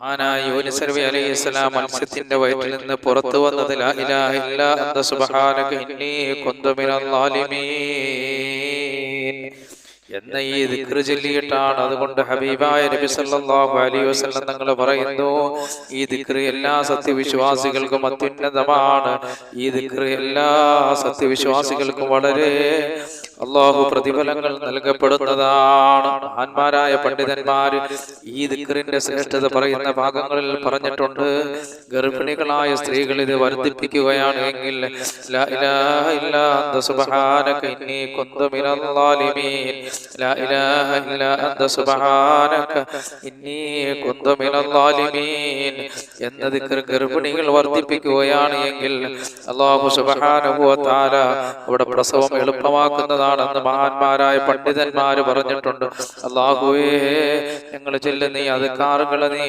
ആനായ യൂനിസ് നബി അലൈഹി സ്വലാം മത്സ്യത്തിന്റെ വയറ്റിൽ നിന്ന് പുറത്തു വന്നത് ലാ ഇലാഹ ഇല്ലാ സുബ്ഹാനക ഇന്നീ കുന്തു മിനൽ ളാലിമീൻ എന്ന ഈ ദിക്ര ചൊല്ലിയിട്ടാണ് അതുകൊണ്ട് ഹബീബായ നബി സല്ലല്ലാഹു അലൈഹി വസല്ലം തങ്ങൾ പറയുന്നു ഈ ദിക്ര എല്ലാ സത്യവിശ്വാസികൾക്കും അത്യുന്നതമാണ്. ഈ ദിക്ര എല്ലാ സത്യവിശ്വാസികൾക്കും വളരെ അള്ളാഹു പ്രതിഫലങ്ങൾ നൽകപ്പെടുന്നതാണ്. ആന്മാരായ പണ്ഡിതന്മാര് ഈ ദിക്കറിന്റെ ശ്രേഷ്ഠത പറയുന്ന ഭാഗങ്ങളിൽ പറഞ്ഞിട്ടുണ്ട്. ഗർഭിണികളായ സ്ത്രീകൾ ഇത് വർദ്ധിപ്പിക്കുകയാണ് എങ്കിൽ എന്ന ഗർഭിണികൾ വർദ്ധിപ്പിക്കുകയാണ് എങ്കിൽ അള്ളാഹു തആല അവിടെ പ്രസവം എളുപ്പമാക്കുന്നതാണെന്ന് മഹാന്മാരായ പണ്ഡിതന്മാര് പറഞ്ഞിട്ടുണ്ട്. അള്ളാഹുവേ ഞങ്ങൾ ചെല്ലുന്ന നീ അത് കാറുകളെ നീ